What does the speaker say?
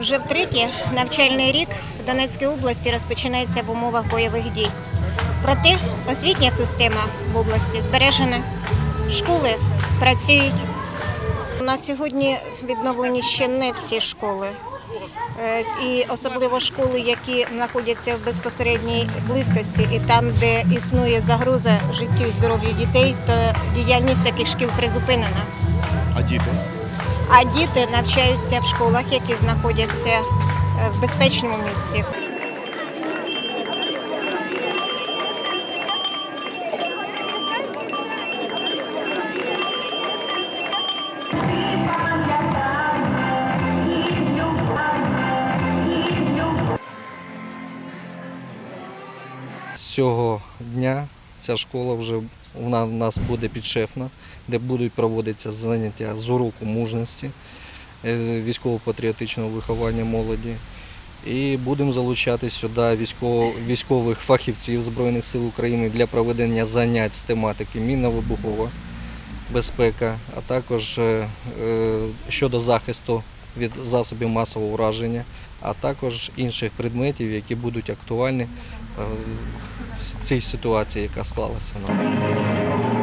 Вже втретє навчальний рік в Донецькій області розпочинається в умовах бойових дій. Проте освітня система в області збережена, школи працюють. На сьогодні відновлені ще не всі школи, е, і особливо школи, які знаходяться в безпосередній близькості, і там, де існує загроза життю і здоров'ю дітей, то діяльність таких шкіл призупинена. А діти? А діти навчаються в школах, які знаходяться е, в безпечному місці. З цього дня ця школа вже вона в нас буде підшефна, де будуть проводитися заняття з уроку мужності, е, військово-патріотичного виховання молоді. І будемо залучати сюди військово- військових фахівців Збройних сил України для проведення занять з тематики мінно-вибухова безпека, а також е, е, щодо захисту від засобів масового враження, а також інших предметів, які будуть актуальні цій ситуації, яка склалася. Ну.